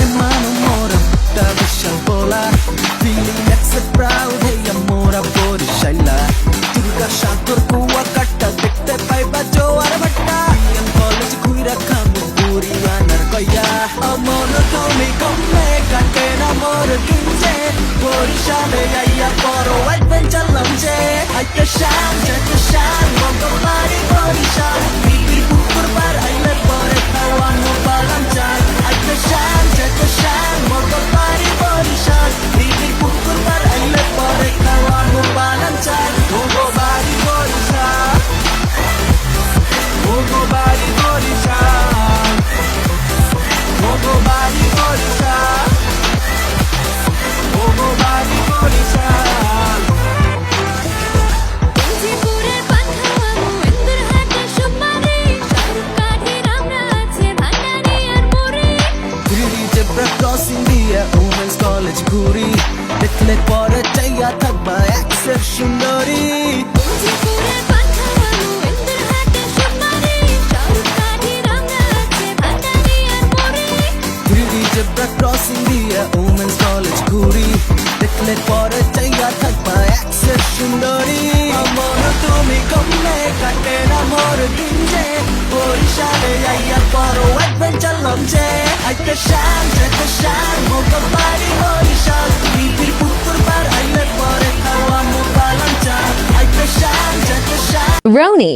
hermano mora da deixa bola feeling that's a proud hey amor por shaila durga shakur kuwa katta dekhte pai bajo ar batta em college khuira kham puri anar koya amor তুমি কমে কাটে না মোর কিনছে পরিশালে আইয়া পরো আইবে দিয়ে women's college ঘুরি। দেখলে পরে চাইয়া থাকবা এক্সের সুন্দরী ক্রসিং দিয়ে উমেন্স কলেজ ঘুরি। দেখলে পরে চাইয়া থাকবা এক্সের সুন্দরী মন তুমি কমলে কাটে না মোর দিন যে আইতে শান যেতে শান মোগল বাড়ি বরিশাল বিপির পুকুর পার আইলে পরে খাওয়া মোবালাম চা আইতে শান যেতে শান Roni.